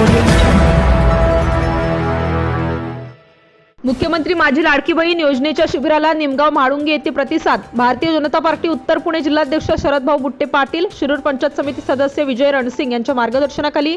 audience. मुख्यमंत्री माझी लाडकी बहीण योजनेच्या शिबिराला निमगाव म्हाळुंगे येथे प्रतिसाद. भारतीय जनता पार्टी उत्तर पुणे जिल्हाध्यक्ष शरदभाऊ बुट्टे पाटील शिरूर पंचायत समिती सदस्य विजय रणसिंग यांच्या मार्गदर्शनाखाली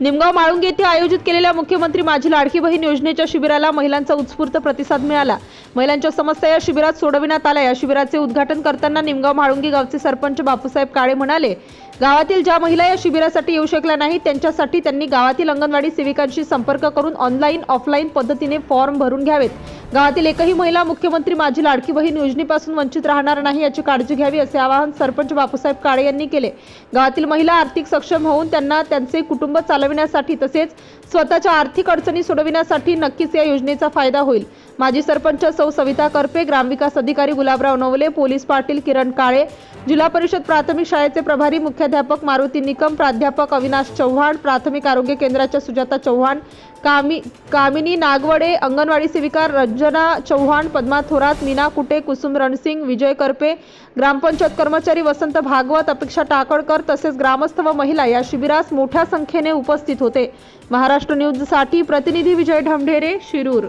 निमगाव म्हाळुंगे येथे आयोजित केलेल्या मुख्यमंत्री माझी लाडकी बहीण योजनेच्या शिबिराला महिलांचा उत्स्फूर्त प्रतिसाद मिळाला. महिलांच्या समस्या या शिबिरात सोडविण्यात आल्या. या शिबिराचे उद्घाटन करताना निमगाव म्हाळुंगे गावचे सरपंच बापूसाहेब काळे म्हणाले गावातील ज्या महिला या शिबिरासाठी येऊ शकल्या नाहीत त्यांच्यासाठी त्यांनी गावातील अंगणवाडी सेविकांशी संपर्क करून ऑनलाईन ऑफलाईन पद्धतीने फॉर्म भरून घ्या घ्यावेत गावातील एकही महिला मुख्यमंत्री माझी लाडकी बहीण योजनेपासून वंचित राहणार नाही याची काळजी घ्यावी असे आवाहन सरपंच बापूसाहेब काळे यांनी केले. गावातील महिला आर्थिक सक्षम होऊन त्यांना त्यांचे कुटुंब चालविण्यासाठी तसेच स्वतःच्या आर्थिक अडचणी सोडविण्यासाठी नक्कीच या योजनेचा फायदा होईल. माजी सरपंच सौ सविता करपे ग्रामविकास अधिकारी गुलाबराव नवले पोलीस पाटील किरण काळे जिल्हा परिषद प्राथमिक शाळेचे प्रभारी मुख्याध्यापक मारुती निकम प्राध्यापक अविनाश चव्हाण प्राथमिक आरोग्य केंद्राच्या सुजाता चव्हाण कामी कामिनी नागवडे अंगणवाडी सेविका रंजना चव्हाण पद्मा थोरात मीना कुटे कुसुम रणसिंग विजय करपे ग्रामपंचायत कर्मचारी वसंत भागवत अपेक्षा टाकळकर तसेच ग्रामस्थ व महिला या शिबिरास मोठ्या संख्येने उपस्थित होते. महाराष्ट्र न्यूजसाठी प्रतिनिधी विजय ढमढेरे शिरूर.